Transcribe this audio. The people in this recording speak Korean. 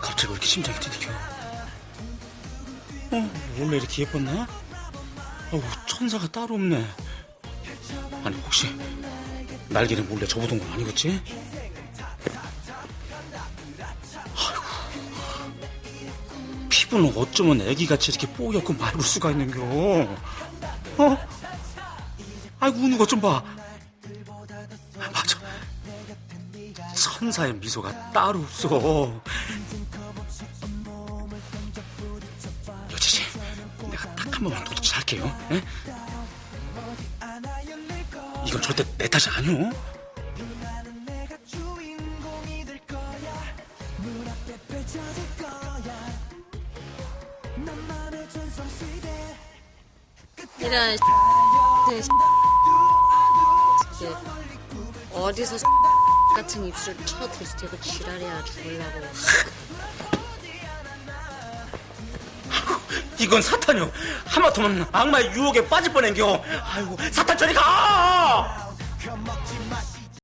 갑자기 왜 이렇게 심장이 뛰디겨? 어, 원래 이렇게 예뻤나? 어우, 천사가 따로 없네. 아니, 혹시 날개를 몰래 접어둔 건 아니겠지? 아이고, 피부는 어쩌면 애기같이 이렇게 뽀얗고 맑을 수가 있는겨? 어? 아이고, 우는 것 좀 봐. 맞아. 천사의 미소가 따로 없어. 여지씨, 내가 딱 한 번만 도둑질 할게요. 에? 이건 절대 내 탓이 아니오. 이런 이게 어디서 같은 입술을 쳐들지 대고 지랄이야 죽으려고 이건 사탄이요. 하마터면 악마의 유혹에 빠질 뻔한겨. 아이고, 사탄 저리 가!